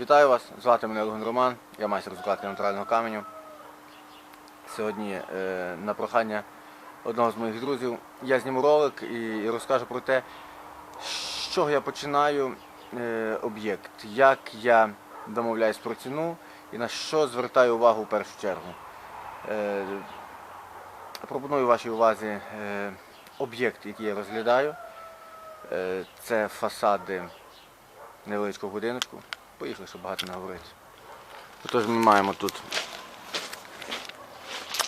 Вітаю вас, звати мене Логан Роман, я майстер з укладки натурального каменю. Сьогодні е, на прохання одного з моїх друзів я зніму ролик і, і розкажу про те, з чого я починаю е, об'єкт, як я домовляюсь про ціну і на що звертаю увагу в першу чергу. Е, пропоную вашій увазі е, об'єкт, який я розглядаю. Е, це фасади невеличкого будиночку. Поїхали, щоб багато не говорити. Отож ми маємо тут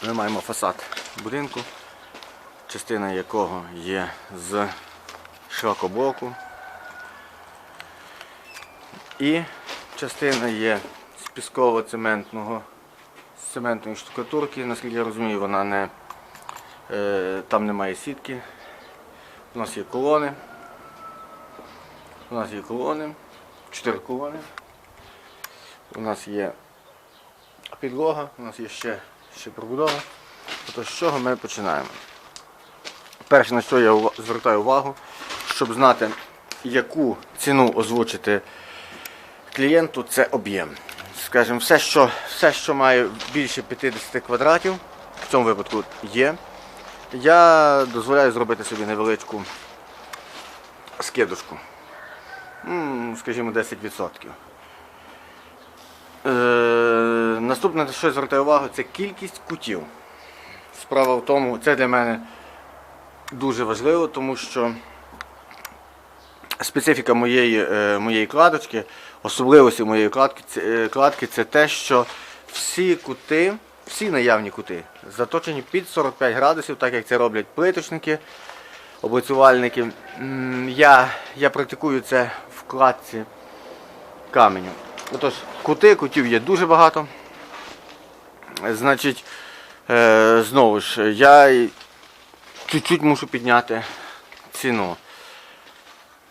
ми маємо фасад будинку, частина якого є з широкоблоку. І частина є з пісково-цементного з цементної штукатурки, наскільки я розумію, вона не е, там немає сітки. У нас є колони. У нас є колони, чотири колони. У нас є підлога, у нас є ще, ще пробудова. Тобто з чого ми починаємо? Перше, на що я звертаю увагу, щоб знати, яку ціну озвучити клієнту, це об'єм. Скажімо, все, що, все, що має більше 50 квадратів, в цьому випадку є. Я дозволяю зробити собі невеличку скидочку. Скажімо, 10%. Е, наступне, на що я звертаю увагу, це кількість кутів. Справа в тому, це для мене дуже важливо, тому що специфіка моєї, е, моєї кладочки, особливості моєї кладки, це, е, кладки це те, що всі кути, всі наявні кути заточені під 45 градусів, так як це роблять плиточники, облицювальники. Я, я практикую це в кладці каменю. Отож, кути, кутів є дуже багато. Значить, е, знову ж, я чуть-чуть мушу підняти ціну.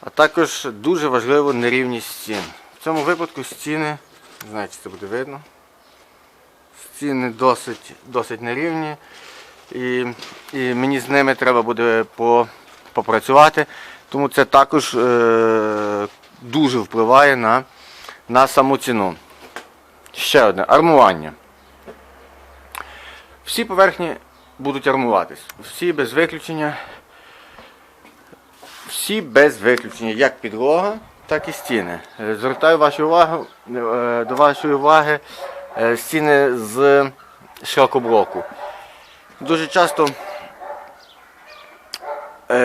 А також дуже важливо нерівність стін. В цьому випадку стіни, чи це буде видно. Стіни досить, досить нерівні. І, і мені з ними треба буде по, попрацювати. Тому це також е, дуже впливає на, на саму ціну. Ще одне армування. Всі поверхні будуть армуватись. Всі без виключення. Всі без виключення, як підлога, так і стіни. Е, Звертаю вашу увагу, е, до вашої уваги е, стіни з широкоблоку. Дуже часто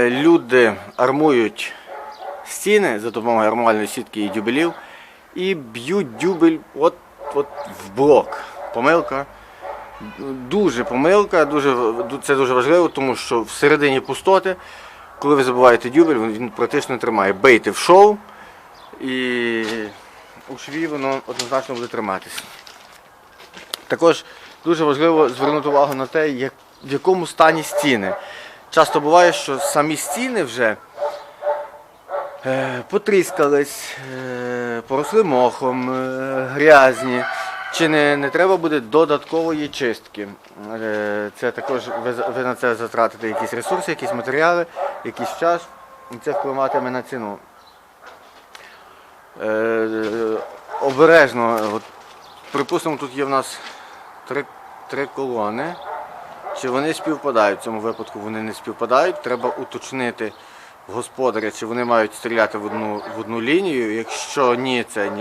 люди армують стіни за допомогою армувальної сітки і дюбелів і б'ють дюбель от, от в блок. Помилка. Дуже помилка, дуже, це дуже важливо, тому що всередині пустоти, коли ви забуваєте дюбель, він практично тримає. Бийте в шоу і у шві воно однозначно буде триматися. Також дуже важливо звернути увагу на те, як, в якому стані стіни. Часто буває, що самі стіни вже е, потріскались, е, поросли мохом, е, грязні. Чи не, не треба буде додаткової чистки? Е, Це також ви, ви на це затратите якісь ресурси, якісь матеріали, якийсь час, і це впливатиме на ціну. Е, Обережно, от, припустимо, тут є в нас три, три колони. Чи вони співпадають? В цьому випадку вони не співпадають. Треба уточнити господаря, чи вони мають стріляти в одну, в одну лінію. Якщо ні, це,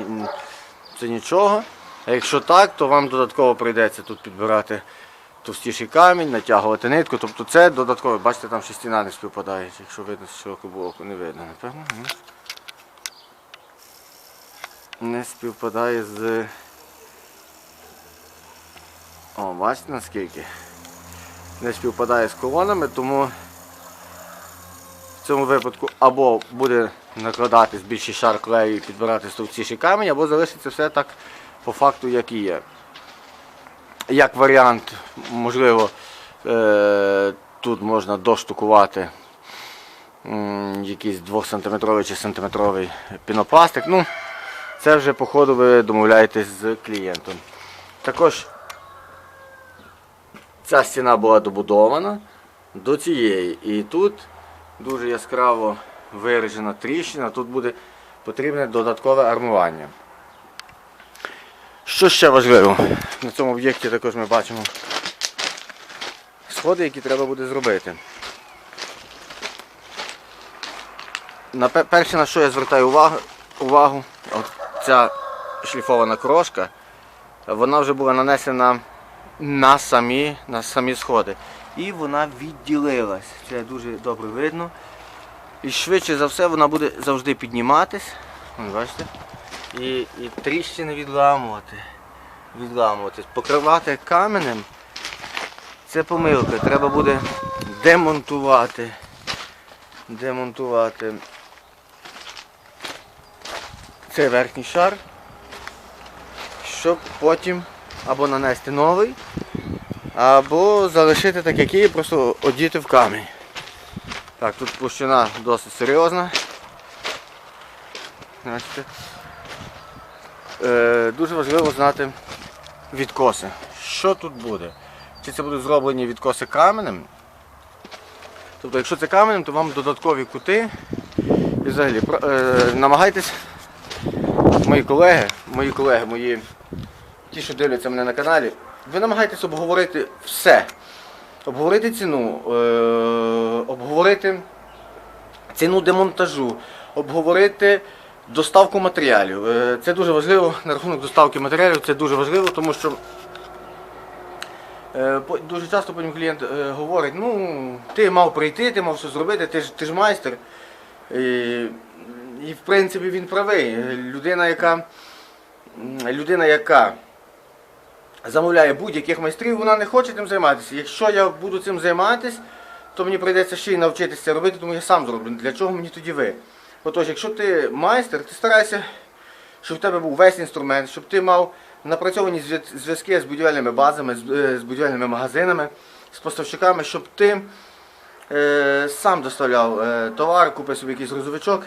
це нічого. А якщо так, то вам додатково прийдеться тут підбирати товстіший камінь, натягувати нитку. Тобто це додатково. Бачите, там ще стіна не співпадає, якщо видно з широкого боку, не видно, напевно. Не співпадає з. О, бачите наскільки? Не співпадає з колонами, тому в цьому випадку або буде накладатись більший шар клею і підбирати стовціший камінь, або залишиться все так по факту, як і є. Як варіант, можливо, е- тут можна доштукувати якийсь 2-сантиметровий чи сантиметровий пінопластик. Ну, це вже по ходу ви домовляєтесь з клієнтом. Також ця стіна була добудована до цієї. І тут дуже яскраво виражена тріщина, тут буде потрібне додаткове армування. Що ще важливо? На цьому об'єкті також ми бачимо сходи, які треба буде зробити. Перше, на що я звертаю увагу, ця шліфована крошка, вона вже була нанесена на самі сходи. І вона відділилась. Це дуже добре видно. І швидше за все вона буде завжди підніматись. Бачите? І, і тріщини відламувати. Відламуватись. Покривати каменем. Це помилка. Треба буде демонтувати. Демонтувати цей верхній шар, щоб потім або нанести новий, або залишити так, як є, просто одіти в камінь. Так, тут площина досить серйозна. Бачите? Е, дуже важливо знати відкоси. Що тут буде? Чи це будуть зроблені відкоси каменем? Тобто, якщо це каменем, то вам додаткові кути. І взагалі е, намагайтесь, мої колеги, мої колеги, мої ті, що дивляться мене на каналі, ви намагайтесь обговорити все. Обговорити ціну, е, обговорити ціну демонтажу, обговорити доставку матеріалів. Е, Це дуже важливо на рахунок доставки матеріалів, це дуже важливо, тому що е, дуже часто потім клієнт говорить, ну, ти мав прийти, ти мав все зробити, ти ж, ти ж майстер. І, і в принципі він правий. Людина, яка, людина, яка замовляє будь-яких майстрів, вона не хоче цим займатися. Якщо я буду цим займатися, то мені прийдеться ще й навчитися робити, тому я сам зроблю. Для чого мені тоді ви? Отож, якщо ти майстер, ти старайся, щоб в тебе був весь інструмент, щоб ти мав напрацьовані зв'язки з будівельними базами, е, з будівельними магазинами, з поставщиками, щоб ти е, сам доставляв е, товар, купив собі якийсь грузовичок.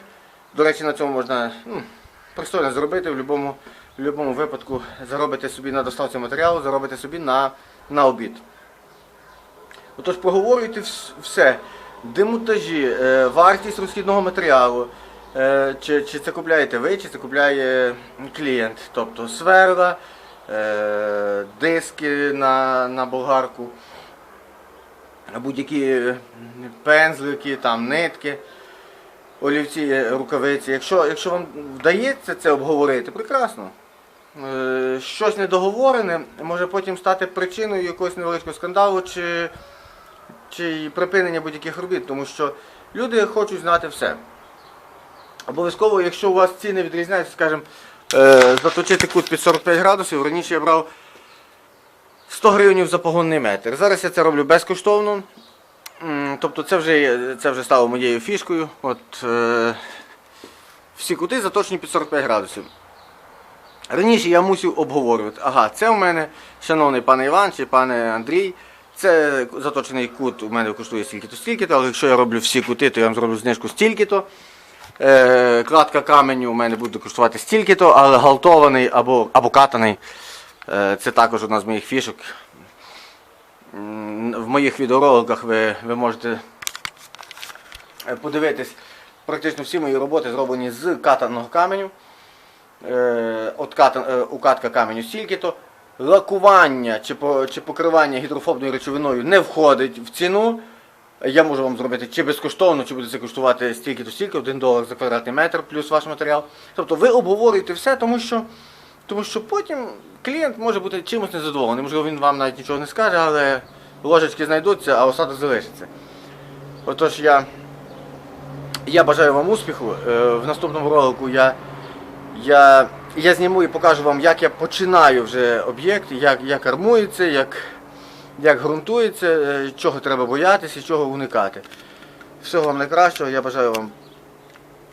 До речі, на цьому можна ну, пристойно зробити в будь-якому в будь-якому випадку заробити собі на доставці матеріалу, заробити собі на, на обід. Отож, проговорюйте все. Демонтажі, е, вартість розхідного матеріалу. Е, чи, чи це купляєте ви, чи це купляє клієнт. Тобто сверла, е, диски на, на болгарку, будь-які пензлики, там, нитки, олівці, рукавиці. Якщо, якщо вам вдається це обговорити, прекрасно. Е, Щось недоговорене може потім стати причиною якогось невеличкого скандалу чи, чи припинення будь-яких робіт, тому що люди хочуть знати все. Обов'язково, якщо у вас ціни відрізняються, скажімо, е, заточити кут під 45 градусів, раніше я брав 100 гривень за погонний метр. Зараз я це роблю безкоштовно. Тобто це вже, це вже стало моєю фішкою. От, е, всі кути заточені під 45 градусів. Раніше я мусив обговорювати, ага, це в мене, шановний пане Іван чи пане Андрій, це заточений кут у мене коштує стільки-то, стільки-то, але якщо я роблю всі кути, то я вам зроблю знижку стільки-то. Е, кладка каменю у мене буде коштувати стільки-то, але галтований або, або катаний. Е, це також одна з моїх фішок. В моїх відеороликах ви, ви можете е, подивитись практично всі мої роботи зроблені з катаного каменю. Е, е, укатка каменю стільки-то. Лакування чи, покривання гідрофобною речовиною не входить в ціну. Я можу вам зробити чи безкоштовно, чи буде це коштувати стільки-то стільки, 1 долар за квадратний метр плюс ваш матеріал. Тобто ви обговорюєте все, тому що, тому що потім клієнт може бути чимось незадоволений. Можливо, він вам навіть нічого не скаже, але ложечки знайдуться, а осадок залишиться. Отож я, я бажаю вам успіху. Е, В наступному ролику я, я, я зніму і покажу вам, як я починаю вже об'єкт, як, як армується, як, як ґрунтується, е, чого треба боятися і чого уникати. Всього вам найкращого, я бажаю вам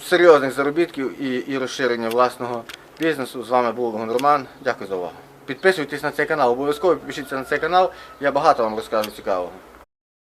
серйозних заробітків і, і розширення власного бізнесу. З вами був Логан Роман. Дякую за увагу. Підписуйтесь на цей канал, обов'язково підпишіться на цей канал, я багато вам розкажу цікавого.